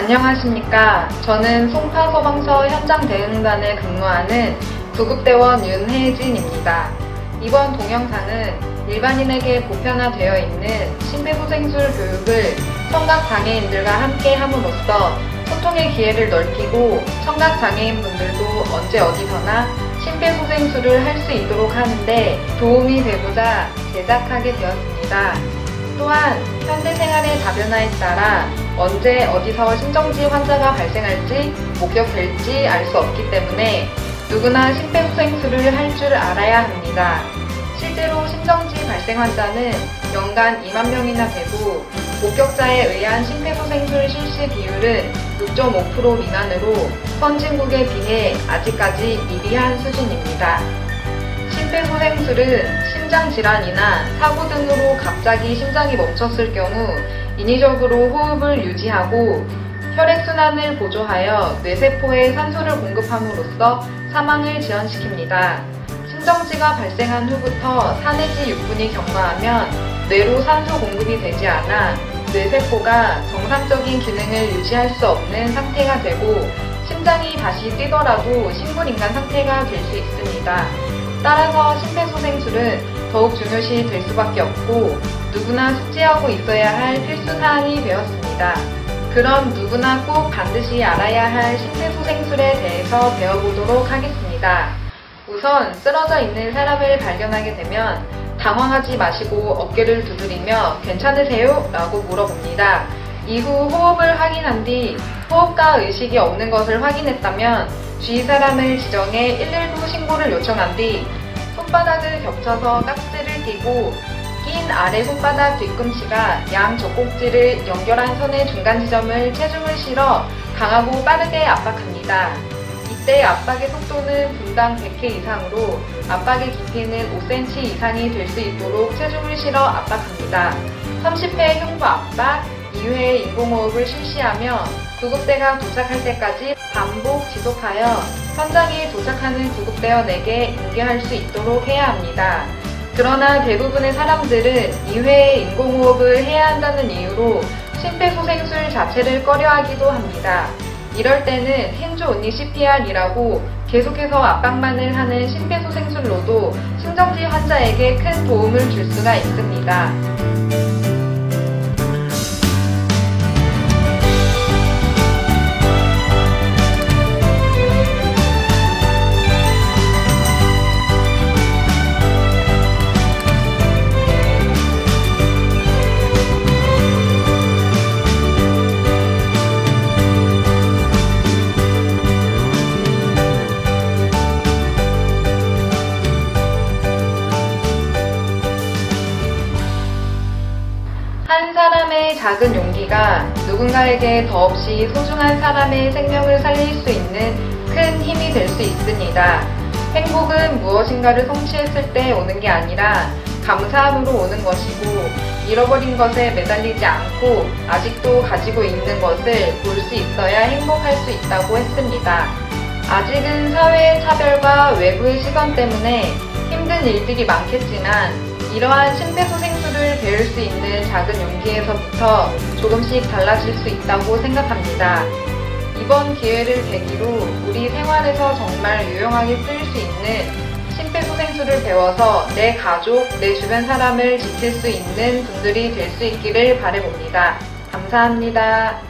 안녕하십니까. 저는 송파소방서 현장 대응단에 근무하는 구급대원 윤혜진입니다. 이번 동영상은 일반인에게 보편화되어 있는 심폐소생술 교육을 청각장애인들과 함께 함으로써 소통의 기회를 넓히고 청각장애인분들도 언제 어디서나 심폐소생술을 할 수 있도록 하는데 도움이 되고자 제작하게 되었습니다. 또한 현대 생활의 다변화에 따라 언제 어디서 심정지 환자가 발생할지 목격될지 알 수 없기 때문에 누구나 심폐소생술을 할 줄 알아야 합니다. 실제로 심정지 발생 환자는 연간 2만 명이나 되고 목격자에 의한 심폐소생술 실시 비율은 6.5% 미만으로 선진국에 비해 아직까지 미비한 수준입니다. 심폐소생술은 심장질환이나 사고 등으로 갑자기 심장이 멈췄을 경우 인위적으로 호흡을 유지하고 혈액순환을 보조하여 뇌세포에 산소를 공급함으로써 사망을 지연시킵니다. 심정지가 발생한 후부터 4 내지 6분이 경과하면 뇌로 산소 공급이 되지 않아 뇌세포가 정상적인 기능을 유지할 수 없는 상태가 되고 심장이 다시 뛰더라도 식물인간 상태가 될 수 있습니다. 따라서 심폐소생술은 더욱 중요시 될 수밖에 없고 누구나 숙지하고 있어야 할 필수 사항이 되었습니다. 그럼 누구나 꼭 반드시 알아야 할 심폐소생술에 대해서 배워보도록 하겠습니다. 우선 쓰러져 있는 사람을 발견하게 되면 당황하지 마시고 어깨를 두드리며 괜찮으세요? 라고 물어봅니다. 이후 호흡을 확인한 뒤 호흡과 의식이 없는 것을 확인했다면 주위 사람을 지정해 119 신고를 요청한 뒤 손바닥을 겹쳐서 깍지를 끼고 낀 아래 손바닥 뒤꿈치가 양 젖꼭지를 연결한 선의 중간 지점을 체중을 실어 강하고 빠르게 압박합니다. 이때 압박의 속도는 분당 100회 이상으로 압박의 깊이는 5cm 이상이 될 수 있도록 체중을 실어 압박합니다. 30회 흉부 압박, 2회 인공호흡을 실시하며 구급대가 도착할 때까지 반복 지속하여 현장에 도착하는 구급대원에게 인계할 수 있도록 해야 합니다. 그러나 대부분의 사람들은 2회의 인공호흡을 해야 한다는 이유로 심폐소생술 자체를 꺼려하기도 합니다. 이럴 때는 행주 온리 CPR이라고 계속해서 압박만을 하는 심폐소생술로도 심정지 환자에게 큰 도움을 줄 수가 있습니다. 작은 용기가 누군가에게 더없이 소중한 사람의 생명을 살릴 수 있는 큰 힘이 될 수 있습니다. 행복은 무엇인가를 성취했을 때 오는 게 아니라 감사함으로 오는 것이고 잃어버린 것에 매달리지 않고 아직도 가지고 있는 것을 볼 수 있어야 행복할 수 있다고 했습니다. 아직은 사회의 차별과 외부의 시선 때문에 힘든 일들이 많겠지만 이러한 심폐소생 술을 배울 수 있는 작은 용기에서부터 조금씩 달라질 수 있다고 생각합니다. 이번 기회를 계기로 우리 생활에서 정말 유용하게 쓰일 수 있는 심폐소생술을 배워서 내 가족, 내 주변 사람을 지킬 수 있는 분들이 될 수 있기를 바라봅니다. 감사합니다.